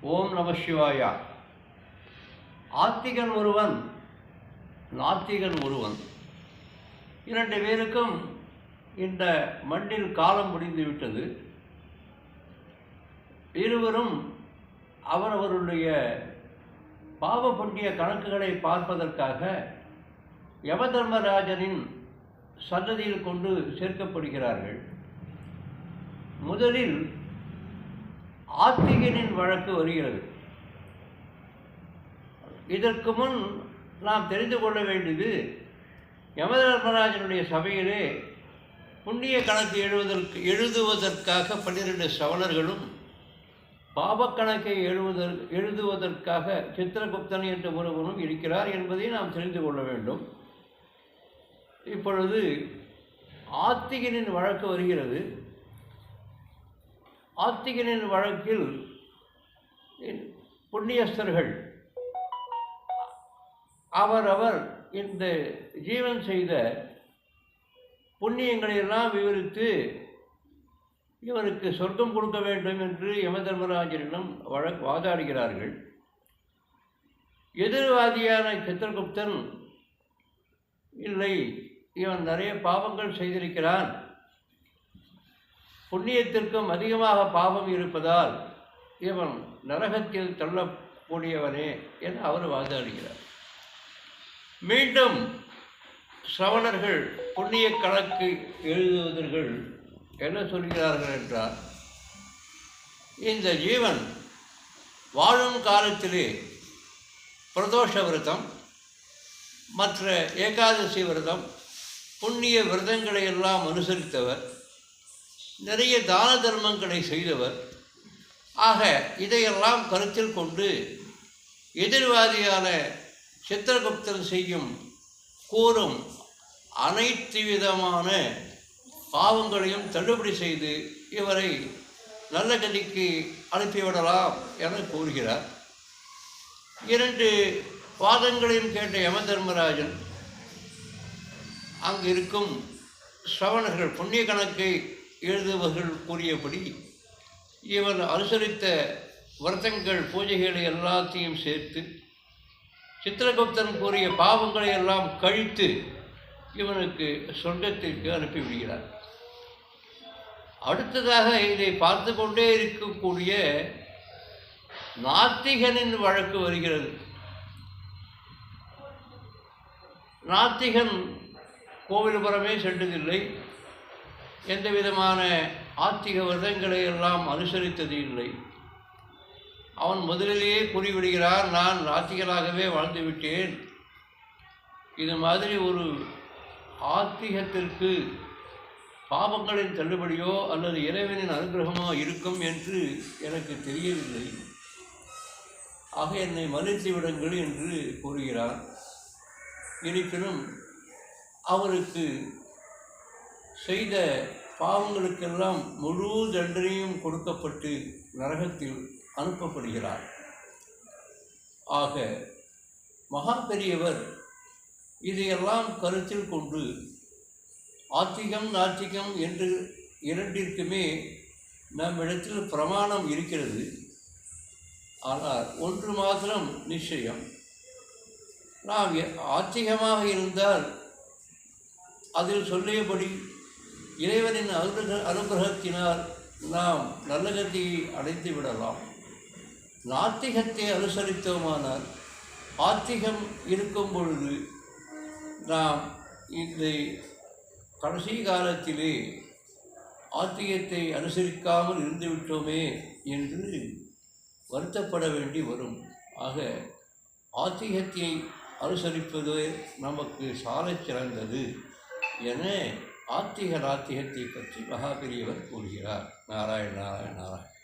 ஓம் நம சிவாயா. ஆத்திகன் ஒருவன் நாத்திகன் ஒருவன். இரண்டு பேருக்கும் இந்த மண்ணில் காலம் முடிந்துவிட்டது இருவரும் அவரவருடைய பாவ புண்ணிய கணக்குகளை பார்ப்பதற்காக யமதர்மராஜனின் சன்னதியில் கொண்டு சேர்க்கப்படுகிறார்கள். முதலில் ஆத்திகனின் வழக்கு வருகிறது. இதற்கு முன் நாம் தெரிந்து கொள்ள வேண்டியது யமதர்மராஜனுடைய சபையிலே புண்ணிய கணக்கு எழுவதற்கு எழுதுவதற்காக பன்னிரெண்டு சவணர்களும் பாவக்கணக்கை எழுவதற்கு எழுதுவதற்காக சித்திரகுப்தன் என்ற ஒருவனும் இருக்கிறார் என்பதை நாம் தெரிந்து கொள்ள வேண்டும். இப்பொழுது ஆத்திகனின் வழக்கு வருகிறது. ஆத்திகனின் வழக்கில் புண்ணியஸ்தர்கள் அவரவர் இந்த ஜீவன் செய்த புண்ணியங்களை எல்லாம் விவரித்து இவருக்கு சொர்க்கம் கொடுக்க வேண்டும் என்று யமதர்மராஜனிடம் வழக்கு வாதாடுகிறார்கள். எதிர்வாதியான சித்திரகுப்தன் இல்லை இவன் நிறைய பாவங்கள் செய்திருக்கிறான். புண்ணியத்திற்கும் அதிகமாக பாவம் இருப்பதால் இவன் நரகத்தில் தள்ளக்கூடியவனே என அவர் வாதாடுகிறார். மீண்டும் சவணர்கள் புண்ணிய கணக்கு எழுதுவதர்கள் என்ன சொல்கிறார்கள் என்றால் இந்த ஜீவன் வாழும் காலத்திலே பிரதோஷ விரதம் மற்ற ஏகாதசி விரதம் புண்ணிய விரதங்களை எல்லாம் அனுசரித்தவர் நிறைய தான தர்மங்களை செய்தவர். ஆக இதையெல்லாம் கருத்தில் கொண்டு எதிர்வாதியான சித்திரகுப்தன் செய்யும் கூறும் அனைத்து விதமான பாவங்களையும் தள்ளுபடி செய்து இவரை நல்ல கதிக்கு அனுப்பிவிடலாம் என கூறுகிறார். இரண்டு வாதங்களையும் கேட்ட யம தர்மராஜன் அங்கு இருக்கும் சிரவணர்கள் புண்ணிய கணக்கை எழுதுபவர்கள் கூறியபடி இவன் அனுசரித்த விரதங்கள் பூஜைகளை எல்லாத்தையும் சேர்த்து சித்திரகுப்தன் கூறிய பாவங்களை எல்லாம் கழித்து இவனுக்கு சொர்க்கத்திற்கு அனுப்பிவிடுகிறார். அடுத்ததாக இதை பார்த்து கொண்டே இருக்கக்கூடிய நாத்திகனின் வழக்கு வருகிறது. நாத்திகன் கோவிலபுரமே சென்றதில்லை எந்த விதமான ஆத்திக விரதங்களை எல்லாம் அனுசரித்தது இல்லை. அவன் முதலிலேயே கூறிவிடுகிறார் நான் ராத்திகளாகவே வாழ்ந்து விட்டேன். இது மாதிரி ஒரு ஆத்திகத்திற்கு பாவங்களின் தள்ளுபடியோ அல்லது இறைவனின் அனுகிரகமோ இருக்கும் என்று எனக்கு தெரியவில்லை. ஆக என்னை மன்னித்து விடுங்கள் என்று கூறுகிறார். இருப்பினும் அவருக்கு செய்த பாவங்களுக்கெல்லாம் முழு தண்டனையும் கொடுக்கப்பட்டு நரகத்தில் அனுப்பப்படுகிறார். ஆக மகா பெரியவர் இதையெல்லாம் கருத்தில் கொண்டு ஆத்திகம் நாத்திகம் என்று இரண்டிற்குமே நம்மிடத்தில் பிரமாணம் இருக்கிறது. ஆனால் ஒன்று மாத்திரம் நிச்சயம். நாம் ஆத்திகமாக இருந்தால் அதில் சொல்லியபடி இறைவனின் அனுகிரக அனுகிரகத்தினால் நாம் நல்ல கதியை அடைந்து விடலாம். நாத்திகத்தை அனுசரித்தோமானால் ஆத்திகம் இருக்கும் பொழுது நாம் இந்த கடைசி காலத்திலே ஆத்திகத்தை அனுசரிக்காமல் இருந்துவிட்டோமே என்று வருத்தப்பட வேண்டி வரும். ஆக ஆத்திகத்தை அனுசரிப்பது நமக்கு சாலச் சிறந்தது என ஆத்திக நாத்திகத்தை பற்றி மகாபெரியவர் கூறுகிறார். நாராயண நாராயண நாராயண.